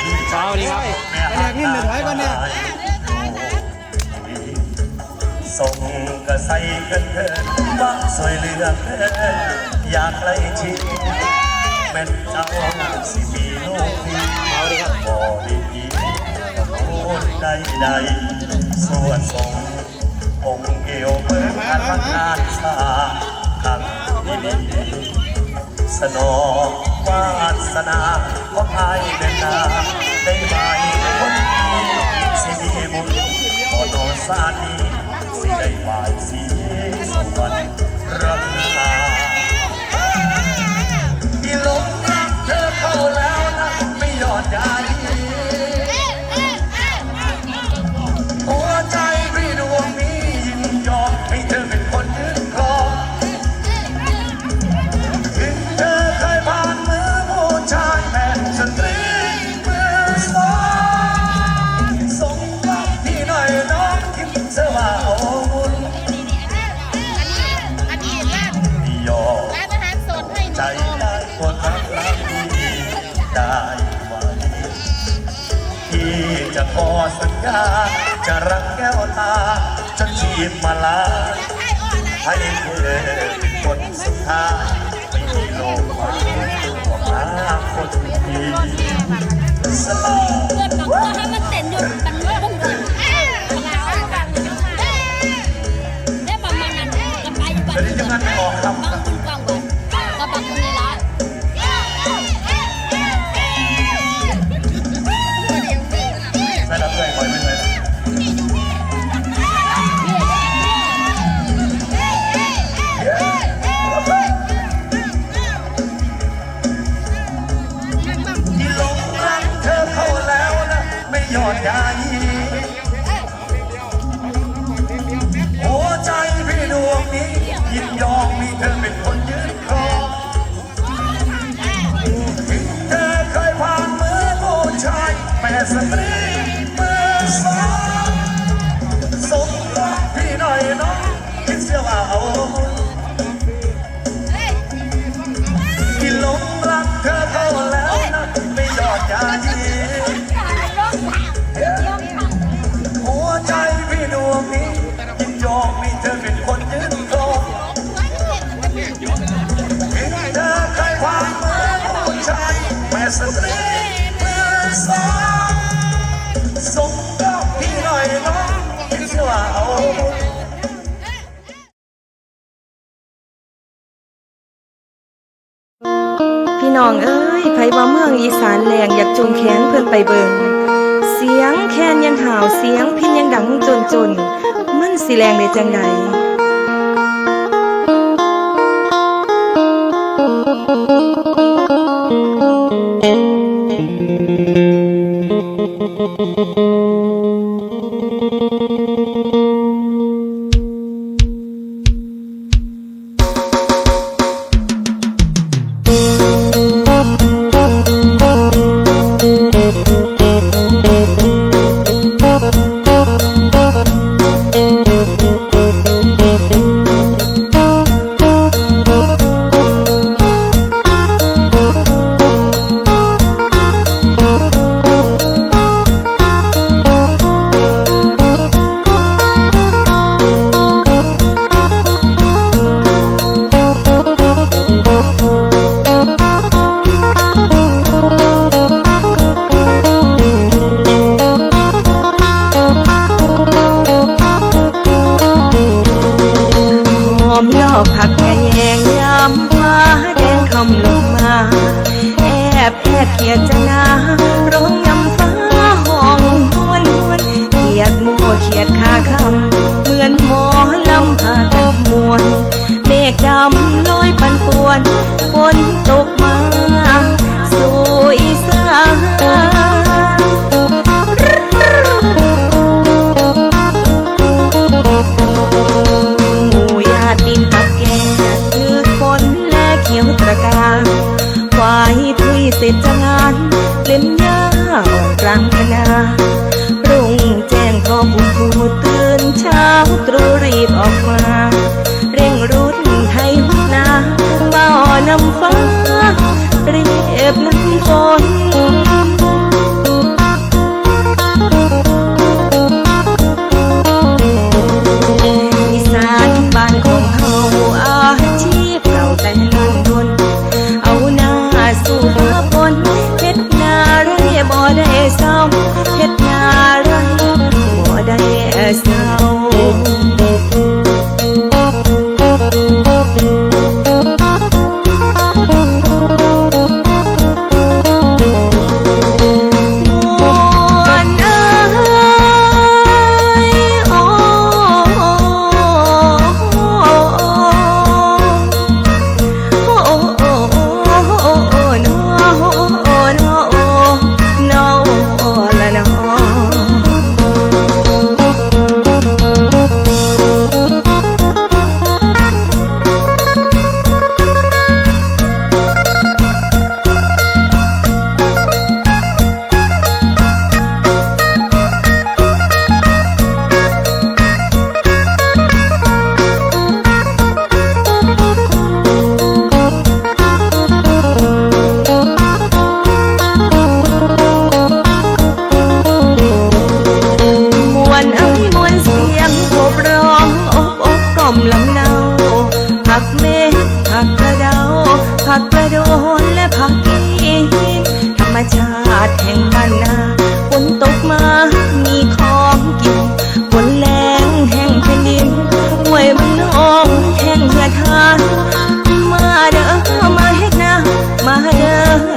สวัสดีครับไปแลกนิดหนึ่งถอยก่อนเนี่ยส่งกระใสกินเกินว่าสวยเหลือเกินอยากใกล้ชิดแม่นเจ้าสิมีลูกพี่สวัสดีครับบ่ได้ยินพูดใดใดส่วนทรงองค์เอวเมื่อการพัฒนานสาขังดีๆ สนองวาสนาของไทยเป็นนาได้ไหมคนดีสิมีบุญขอโนสานีสิได้ไหวสีสวรรค์รักษา พี่จะขอสัญญา จะรักแก้วตาจนชีพมาลาให้เธอเป็นคนสุดท้ายไม่มีโลกมาบอกลาคนดีสลายเพื่อนบอกว่าให้มันเต้นอยู่ พี่น้องเอ้ยไผว่าเมืองอีสานแรงอยากจูงแขนเพื่อนไปเบิงเสียงแคนยังห่าวเสียงพินยังดังจนจนมันสิแรงได้จังใดห แอบแอบเขียนจะนา ทุยเสร็จ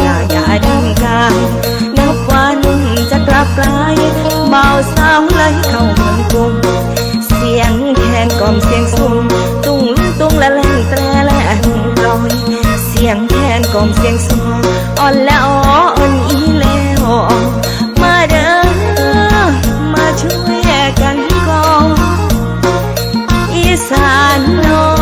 อย่าอย่าดีกันนับวันจะกลับไกลเบาสาวไหลเข้าเมืองกรุงเสียงแคนกล่อมเสียงสุ่มตุ้งลุงตุ้งและแรงแตรแรงลอยเสียงแคนกล่อมเสียงสุ่มอ่อนและอ่อนอีแล้วมาเด้อมาช่วยกันก่องอีสานน้อง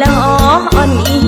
ละอ่อนอี